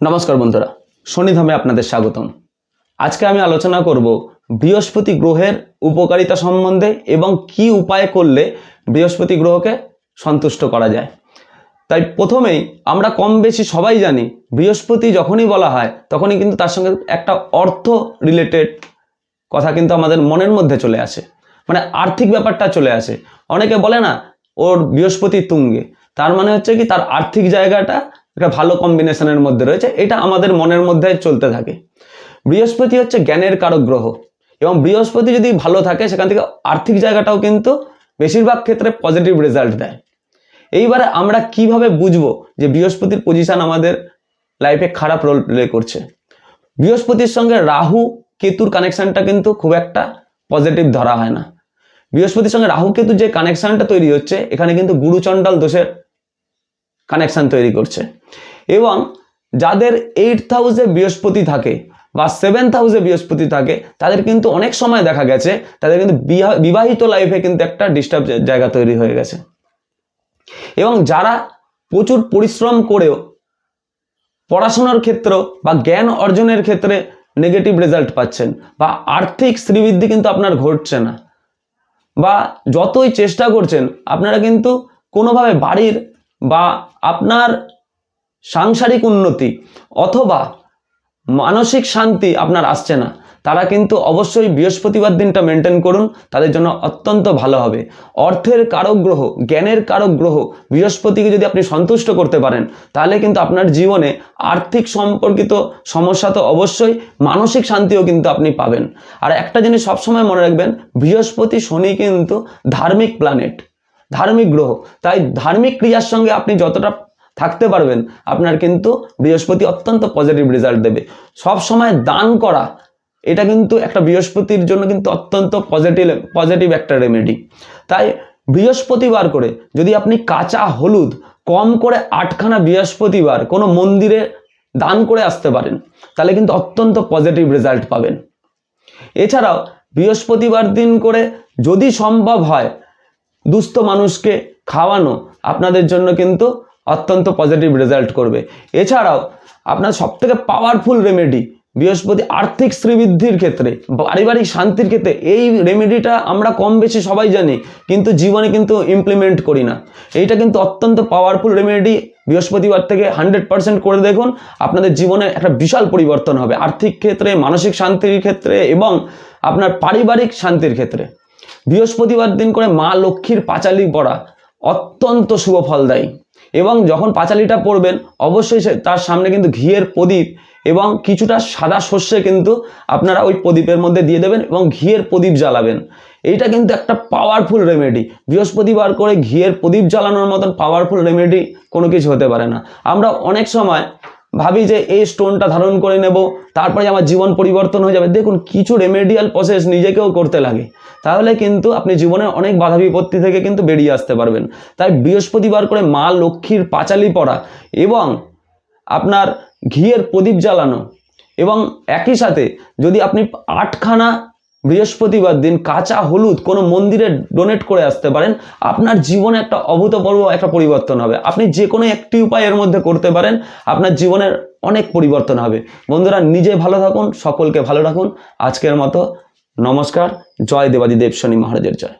নমস্কার বন্ধুরা, শনিধামে আপনাদের স্বাগতম। আজকে আমি আলোচনা করব বৃহস্পতি গ্রহের উপকারিতা সম্বন্ধে এবং কি উপায় করলে বৃহস্পতি গ্রহকে সন্তুষ্ট করা যায়। তাই প্রথমেই আমরা কম বেশি সবাই জানি, বৃহস্পতি যখনই বলা হয়, তখনই কিন্তু তার সঙ্গে একটা অর্থ রিলেটেড কথা কিন্তু আমাদের মনের মধ্যে চলে আসে। মানে আর্থিক ব্যাপারটা চলে আসে। অনেকে বলে না, ওর বৃহস্পতি তুঙ্গে। তার মানে হচ্ছে কি, তার আর্থিক জায়গাটা একটা ভালো কম্বিনেশনের মধ্যে রয়েছে, এটা আমাদের মনের মধ্যে চলতে থাকে। বৃহস্পতি হচ্ছে জ্ঞানের কারক গ্রহ, এবং বৃহস্পতি যদি ভালো থাকে, সেখান থেকে আর্থিক জায়গাটাও কিন্তু বেশিরভাগ ক্ষেত্রে পজিটিভ রেজাল্ট দেয়। এইবারে আমরা কীভাবে বুঝব যে বৃহস্পতির পজিশন আমাদের লাইফে খারাপ রোল প্লে করছে? বৃহস্পতির সঙ্গে রাহু কেতুর কানেকশানটা কিন্তু খুব একটা পজিটিভ ধরা হয় না। বৃহস্পতির সঙ্গে রাহু কেতুর যে কানেকশানটা তৈরি হচ্ছে, এখানে কিন্তু গুরুচণ্ডাল দোষের কানেকশন তৈরি করছে। এবং যাদের এইট হাউসে বৃহস্পতি থাকে বা সেভেন্থ হাউসে বৃহস্পতি থাকে, তাদের কিন্তু অনেক সময় দেখা গেছে, তাদের কিন্তু বিবাহিত লাইফে কিন্তু একটা ডিস্টার্ব জায়গা তৈরি হয়ে গেছে। এবং যারা প্রচুর পরিশ্রম করেও পড়াশোনার ক্ষেত্র বা জ্ঞান অর্জনের ক্ষেত্রে নেগেটিভ রেজাল্ট পাচ্ছেন বা আর্থিক শ্রীবৃদ্ধি কিন্তু আপনার ঘটছে না, বা যতই চেষ্টা করছেন, আপনারা কিন্তু কোনোভাবে বাড়ির বা আপনার সাংসারিক উন্নতি অথবা মানসিক শান্তি আপনার আসছে না, তারা কিন্তু অবশ্যই বৃহস্পতিবার দিনটা মেনটেন করুন, তাদের জন্য অত্যন্ত ভালো হবে। অর্থের কারক গ্রহ, জ্ঞানের কারক গ্রহ বৃহস্পতিকে যদি আপনি সন্তুষ্ট করতে পারেন, তাহলে কিন্তু আপনার জীবনে আর্থিক সম্পর্কিত সমস্যা তো অবশ্যই, মানসিক শান্তিও কিন্তু আপনি পাবেন। আর একটা জিনিস সবসময় মনে রাখবেন, বৃহস্পতি শনি কিন্তু ধার্মিক প্ল্যানেট ধার্মিক গ্রহ। তাই ধার্মিক ক্রিয়ার সঙ্গে আপনি যতটা থাকতে পারবেন, আপনার কিন্তু বৃহস্পতি অত্যন্ত পজিটিভ রেজাল্ট দেবে। সব সময় দান করা, এটা কিন্তু একটা বৃহস্পতির জন্য কিন্তু অত্যন্ত পজিটিভ পজিটিভ একটা রেমেডি তাই বৃহস্পতিবার করে যদি আপনি কাঁচা হলুদ কম করে আটখানা বৃহস্পতিবার কোনো মন্দিরে দান করে আসতে পারেন, তাহলে কিন্তু অত্যন্ত পজিটিভ রেজাল্ট পাবেন। এছাড়াও বৃহস্পতিবার দিন করে যদি সম্ভব হয় দুস্থ মানুষকে খাওয়ানো আপনাদের জন্য কিন্তু অত্যন্ত পজিটিভ রেজাল্ট করবে। এছাড়াও আপনার সবথেকে পাওয়ারফুল রেমেডি বৃহস্পতি আর্থিক শ্রীবৃদ্ধির ক্ষেত্রে, পারিবারিক শান্তির ক্ষেত্রে এই রেমেডিটা আমরা কম বেশি সবাই জানি, কিন্তু জীবনে কিন্তু ইমপ্লিমেন্ট করি না। এইটা কিন্তু অত্যন্ত পাওয়ারফুল রেমেডি বৃহস্পতিবার থেকে হান্ড্রেড পার্সেন্ট করে দেখুন, আপনাদের জীবনে একটা বিশাল পরিবর্তন হবে। আর্থিক ক্ষেত্রে, মানসিক শান্তির ক্ষেত্রে এবং আপনার পারিবারিক শান্তির ক্ষেত্রে। বৃহস্পতিবার দিন করে মা লক্ষ্মীর পাঁচালি পড়া অত্যন্ত শুভ ফলদায়ী এবং যখন পাঁচালিটা পড়বেন, অবশ্যই তার সামনে কিন্তু ঘিয়ের প্রদীপ এবং কিছুটা সাদা শস্যে কিন্তু আপনারা ওই প্রদীপের মধ্যে দিয়ে দেবেন এবং ঘিয়ের প্রদীপ জ্বালাবেন। এইটা কিন্তু একটা পাওয়ারফুল রেমেডি বৃহস্পতিবার করে ঘিয়ের প্রদীপ জ্বালানোর মতন পাওয়ারফুল রেমেডি কোনো কিছু হতে পারে না। আমরা অনেক সময় ভাবি যে এই স্টোনটা ধারণ করে নেব, তারপরে আমার জীবন পরিবর্তন হয়ে যাবে। দেখুন, কিছু রেমেডিয়াল প্রসেস নিজেকেও করতে লাগে। তাহলে কিন্তু আপনি জীবনে অনেক বাধা বিপত্তি থেকে কিন্তু বেরিয়ে আসতে পারবেন। তাই বৃহস্পতিবার করে মা লক্ষ্মীর পাঁচালি পড়া এবং আপনার ঘিয়ের প্রদীপ জ্বালানো এবং একই সাথে যদি আপনি আটখানা বৃহস্পতিবার দিন কাঁচা হলুদ কোনো মন্দিরে ডোনেট করে আসতে পারেন। আপনার জীবনে একটা অভূতপূর্ব একটা পরিবর্তন হবে। আপনি যে কোনো একটি উপায় এর মধ্যে করতে পারেন, আপনার জীবনের অনেক পরিবর্তন হবে। বন্ধুরা, নিজে ভালো থাকুন, সকলকে ভালো রাখুন। আজকের মতো নমস্কার, জয় দেবাদিদেব শনি মহারাজের জয়।